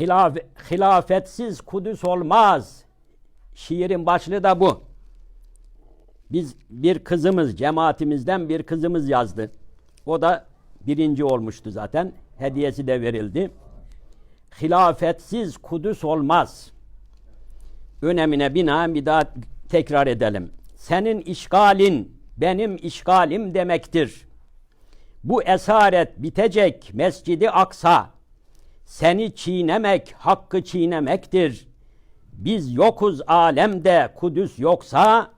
Hilaf, hilafetsiz Kudüs olmaz. Şiirin başlığı da bu. Biz bir kızımız, cemaatimizden bir kızımız yazdı. O da birinci olmuştu zaten. Hediyesi de verildi. Hilafetsiz Kudüs olmaz. Önemine binaen bir daha tekrar edelim. Senin işgalin benim işgalim demektir. Bu esaret bitecek Mescidi Aksa. Seni çiğnemek hakkı çiğnemektir. Biz yokuz alemde Kudüs yoksa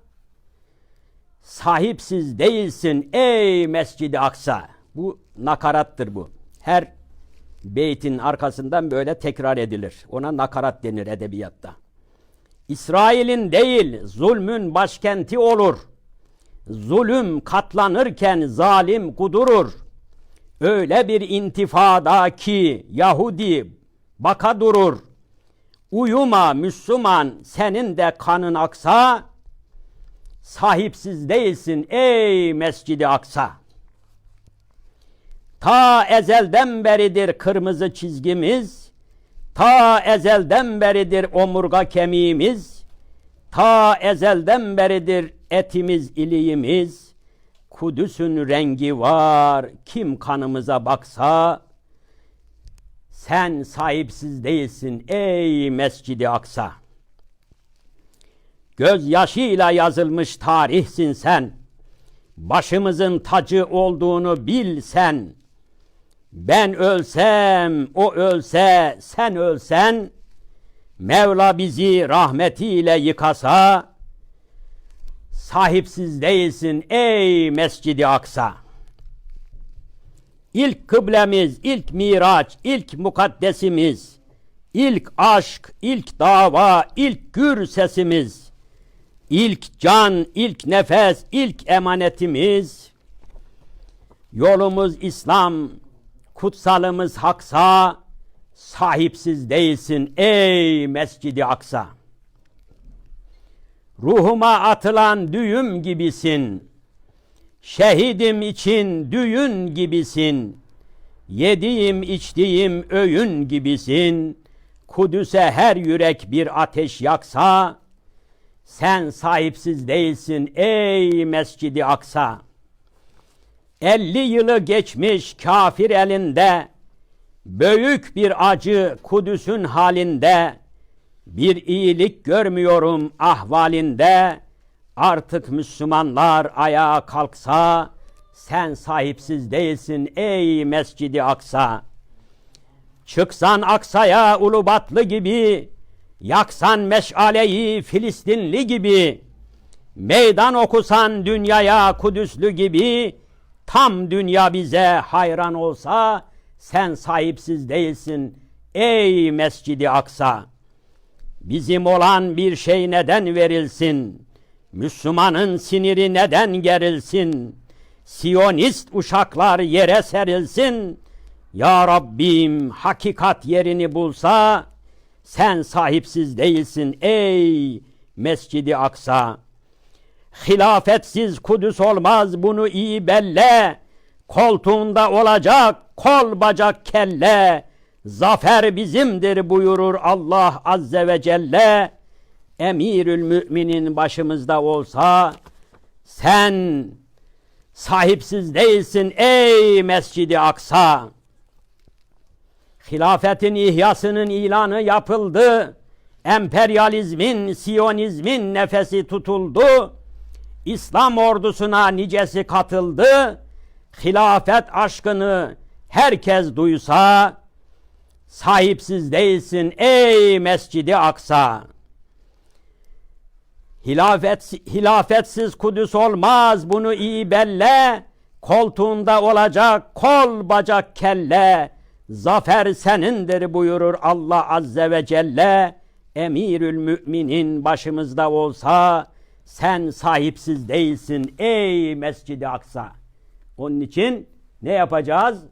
sahipsiz değilsin ey Mescidi Aksa. Bu nakarattır bu. Her beytin arkasından böyle tekrar edilir. Ona nakarat denir edebiyatta. İsrail'in değil zulmün başkenti olur. Zulüm katlanırken zalim kudurur. Öyle bir intifada ki Yahudi baka durur. Uyuma Müslüman senin de kanın aksa. Sahipsiz değilsin ey Mescidi Aksa. Ta ezelden beridir kırmızı çizgimiz. Ta ezelden beridir omurga kemiğimiz. Ta ezelden beridir etimiz iliğimiz. Kudüs'ün rengi var. Kim kanımıza baksa sen sahipsiz değilsin ey Mescidi Aksa. Gözyaşıyla yazılmış tarihsin sen. Başımızın tacı olduğunu bil sen. Ben ölsem, o ölse, sen ölsen, Mevla bizi rahmetiyle yıkasa, sahipsiz değilsin ey Mescidi Aksa. İlk kıblemiz, ilk miraç, ilk mukaddesimiz, ilk aşk, ilk dava, ilk gür sesimiz, ilk can, ilk nefes, ilk emanetimiz, yolumuz İslam, kutsalımız haksa, sahipsiz değilsin ey Mescidi Aksa. Ruhuma atılan düğüm gibisin. Şehidim için düğün gibisin. Yediğim içtiğim öğün gibisin. Kudüs'e her yürek bir ateş yaksa, sen sahipsiz değilsin ey Mescidi Aksa. Elli yılı geçmiş kafir elinde, büyük bir acı Kudüs'ün halinde, bir iyilik görmüyorum ahvalinde, artık Müslümanlar ayağa kalksa, sen sahipsiz değilsin ey Mescidi Aksa. Çıksan Aksa'ya Ulubatlı gibi, yaksan meşaleyi Filistinli gibi, meydan okusan dünyaya Kudüslü gibi, tam dünya bize hayran olsa, sen sahipsiz değilsin ey Mescidi Aksa. Bizim olan bir şey neden verilsin? Müslümanın siniri neden gerilsin? Siyonist uşaklar yere serilsin. Ya Rabbim hakikat yerini bulsa sen sahipsiz değilsin ey Mescidi Aksa. Hilafetsiz Kudüs olmaz bunu iyi belle. Koltuğunda olacak kol bacak kelle. Zafer bizimdir buyurur Allah Azze ve Celle. Emirül müminin başımızda olsa sen sahipsiz değilsin ey Mescidi Aksa. Hilafetin ihyasının ilanı yapıldı. Emperyalizmin, siyonizmin nefesi tutuldu. İslam ordusuna nicesi katıldı. Hilafet aşkını herkes duysa, sahipsiz değilsin ey Mescidi Aksa. Hilafet, hilafetsiz Kudüs olmaz bunu iyi belle. Koltuğunda olacak kol bacak kelle. Zafer senindir buyurur Allah Azze ve Celle. Emirül müminin başımızda olsa sen sahipsiz değilsin ey Mescidi Aksa. Onun için ne yapacağız?